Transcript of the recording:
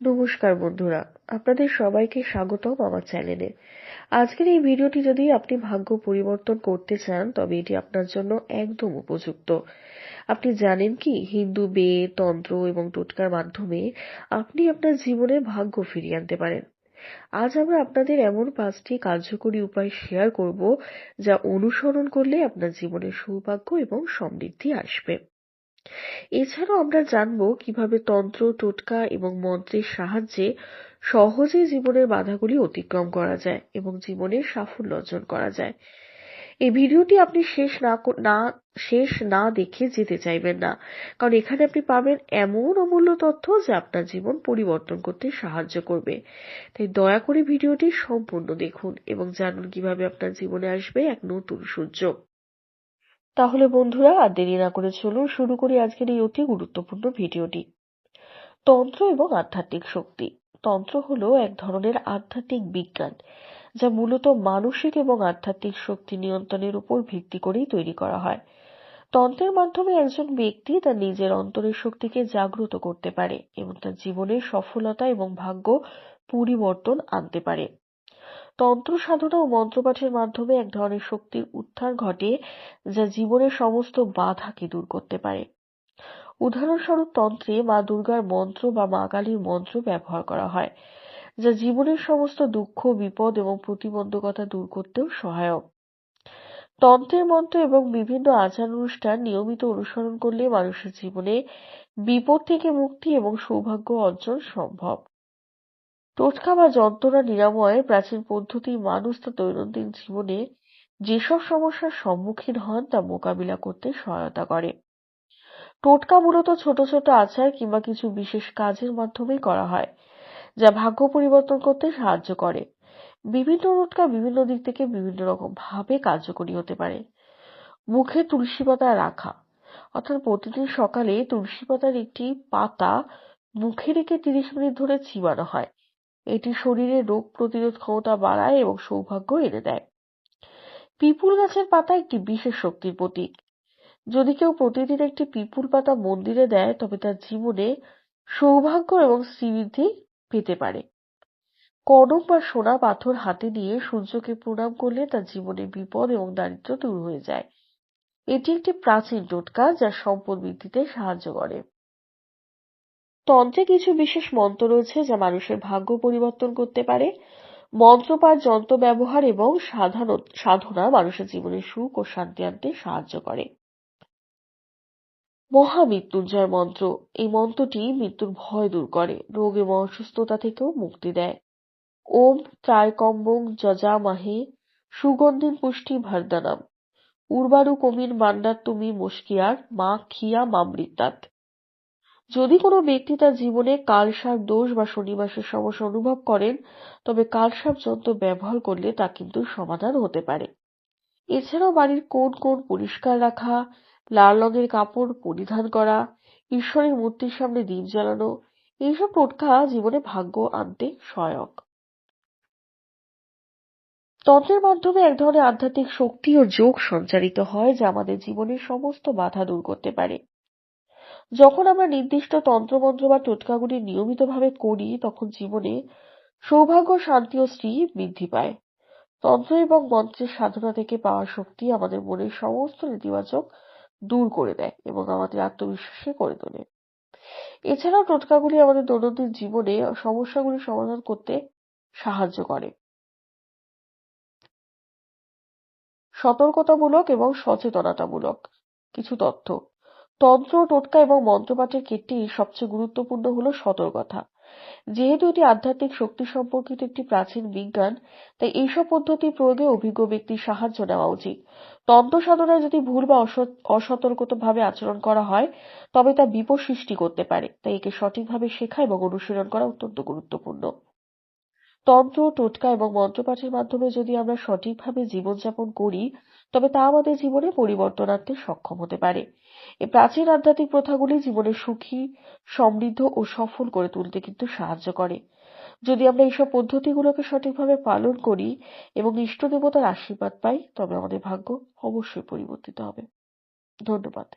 নমস্কার বন্ধুরা, আপনাদের সবাইকে স্বাগতম আমার চ্যানেলে। আজকের এই ভিডিওটি যদি আপনি ভাগ্য পরিবর্তন করতে চান, তবে এটি আপনার জন্য একদম উপযুক্ত। আপনি জানেন কি, হিন্দু, বেদ, তন্ত্র এবং টোটকার মাধ্যমে আপনি আপনার জীবনে ভাগ্য ফিরিয়ে আনতে পারেন। আজ আমরা আপনাদের এমন পাঁচটি কার্যকরী উপায় শেয়ার করব, যা অনুসরণ করলে আপনার জীবনে সৌভাগ্য এবং সমৃদ্ধি আসবে। এছাড়াও আমরা জানব কীভাবে তন্ত্র, টোটকা এবং মন্ত্রের সাহায্যে সহজে জীবনের বাধাগুলি অতিক্রম করা যায় এবং জীবনে সাফল্য অর্জন করা যায়। এই ভিডিওটি আপনি শেষ না না, শেষ না দেখে যেতে চাইবেন না, কারণ এখানে আপনি পাবেন এমন অমূল্য তথ্য যা আপনার জীবন পরিবর্তন করতে সাহায্য করবে। তাই দয়া করে ভিডিওটি সম্পূর্ণ দেখুন এবং জানুন কীভাবে আপনার জীবনে আসবে এক নতুন সূর্য তাহলে বন্ধুরা, আর দেরি না করে চলুন শুরু করি আজকের এই অতি গুরুত্বপূর্ণ ভিডিওটি। তন্ত্র এবং আধ্যাত্মিক শক্তি। তন্ত্র হলো এক ধরনের আধ্যাত্মিক বিজ্ঞান, যা মূলত মানসিক এবং আধ্যাত্মিক শক্তি নিয়ন্ত্রণের উপর ভিত্তি করেই তৈরি করা হয়। তন্ত্রের মাধ্যমে একজন ব্যক্তি তার নিজের অন্তরের শক্তিকে জাগ্রত করতে পারে এবং তার জীবনের সফলতা এবং ভাগ্য পরিবর্তন আনতে পারে। তন্ত্র সাধনা ও মন্ত্রপাঠের মাধ্যমে এক ধরনের শক্তির উত্থান ঘটে, যা জীবনের সমস্ত বাধাকে দূর করতে পারে। উদাহরণস্বরূপ তন্ত্রে মা দুর্গার মন্ত্র বা মা কালীর মন্ত্র ব্যবহার করা হয়, যা জীবনের সমস্ত দুঃখ, বিপদ এবং প্রতিবন্ধকতা দূর করতেও সহায়ক। তন্ত্রের মন্ত্র এবং বিভিন্ন আচার অনুষ্ঠান নিয়মিত অনুসরণ করলে মানুষের জীবনে বিপদ থেকে মুক্তি এবং সৌভাগ্য অর্জন সম্ভব। টোটকা বা যন্ত্রণা নিরাময়ের প্রাচীন পদ্ধতি মানুষ তার দৈনন্দিন জীবনে যেসব সমস্যার সম্মুখীন হন তা মোকাবিলা করতে সহায়তা করে। টোটকা মূলত ছোট ছোট আচার কিংবা কিছু বিশেষ কাজের মাধ্যমেই করা হয়, যা ভাগ্য পরিবর্তন করতে সাহায্য করে। বিভিন্ন টোটকা বিভিন্ন দিক থেকে বিভিন্ন রকম ভাবে কার্যকরী হতে পারে। মুখে তুলসী পাতা রাখা, অর্থাৎ প্রতিদিন সকালে তুলসী পাতার একটি পাতা মুখে রেখে তিরিশ মিনিট ধরে চিবানো হয়। এটি শরীরে রোগ প্রতিরোধ ক্ষমতা বাড়ায় এবং সৌভাগ্য এনে দেয়। পিপুল গাছের পাতা একটি বিশেষ শক্তির প্রতীক। যদি কেউ প্রতিদিন একটি পিপুল পাতা মন্দিরে দেয়, তবে তার জীবনে সৌভাগ্য এবং শ্রীবৃদ্ধি পেতে পারে। কনক বা সোনা পাথর হাতে নিয়ে সূর্যকে প্রণাম করলে তার জীবনে বিপদ এবং দারিদ্র দূর হয়ে যায়। এটি একটি প্রাচীন টোটকা যা সম্পদ বৃদ্ধিতে সাহায্য করে। তন্ত্রে কিছু বিশেষ মন্ত্র রয়েছে যা মানুষের ভাগ্য পরিবর্তন করতে পারে। মন্ত্রপাঠ যন্ত্র ব্যবহার এবং সাধনা মানুষের জীবনে সুখ ও শান্তি আনতে সাহায্য করে। মহামৃত্যুঞ্জয় মন্ত্র। এই মন্ত্রটি মৃত্যুর ভয় দূর করে, রোগ এবং অসুস্থতা থেকেও মুক্তি দেয়। ওম ত্রায়কম্বং যজামাহে সুগন্ধিন পুষ্টি ভারদানাম উর্বারু কমির মান্ডার তুমি মুশকিয়ার, মা খিয়া মামৃতাত। যদি কোনো ব্যক্তি তার জীবনে কালসাপ দোষ বা শনিবাসের সমস্যা অনুভব করেন, তবে কালসাপ যন্ত্র ব্যবহার করলে তা কিন্তু সমাধান হতে পারে। এছাড়াও বাড়ির কোন কোন পরিষ্কার রাখা, লাল রঙের কাপড় পরিধান করা, ঈশ্বরের মূর্তির সামনে দ্বীপ জ্বালানো, এইসব টোটকা জীবনে ভাগ্য আনতে সহায়ক। তন্ত্রের মাধ্যমে এক ধরনের আধ্যাত্মিক শক্তি ও যোগ সঞ্চারিত হয়, যা আমাদের জীবনের সমস্ত বাধা দূর করতে পারে। যখন আমরা নির্দিষ্ট তন্ত্রমন্ত্র বা টোটকাগুলি নিয়মিতভাবে করি, তখন জীবনে সৌভাগ্য, শান্তি ও শ্রী বৃদ্ধি পায়। তন্ত্র এবং মন্ত্রের সাধনা থেকে পাওয়া শক্তি আমাদের মনের সমস্ত নেতিবাচক দূর করে দেয় এবং আমাদের আত্মবিশ্বাসী করে তোলে। এছাড়াও টোটকাগুলি আমাদের দৈনন্দিন জীবনে সমস্যাগুলি সমাধান করতে সাহায্য করে। সতর্কতামূলক এবং সচেতনতামূলক কিছু তথ্য। তন্ত্র, টোটকা এবং মন্ত্রপাঠের ক্ষেত্রে সবচেয়ে গুরুত্বপূর্ণ হল সতর্কতা। যেহেতু এটি আধ্যাত্মিক শক্তি সম্পর্কিত একটি প্রাচীন বিজ্ঞান, তাই এইসব পদ্ধতি প্রয়োগে অভিজ্ঞ ব্যক্তির সাহায্য নেওয়া উচিত। তন্ত্র সাধনায় যদি ভুল বা অসতর্কভাবে আচরণ করা হয়, তবে তা বিপদ সৃষ্টি করতে পারে, তাই একে সঠিকভাবে শেখা এবং অনুশীলন করা অত্যন্ত গুরুত্বপূর্ণ। তন্ত্র, টোটকা এবং মন্ত্রপাঠের মাধ্যমে যদি আমরা সঠিকভাবে জীবনযাপন করি তবে তা আমাদের জীবনে পরিবর্তন আনতে সক্ষম হতে পারে। এই প্রাচীন আধ্যাত্মিক প্রথাগুলি জীবনে সুখী, সমৃদ্ধ ও সফল করে তুলতে কিন্তু সাহায্য করে। যদি আমরা এইসব পদ্ধতিগুলোকে সঠিকভাবে পালন করি এবং ইষ্ট দেবতার আশীর্বাদ পাই, তবে আমাদের ভাগ্য অবশ্যই পরিবর্তিত হবে। ধন্যবাদ।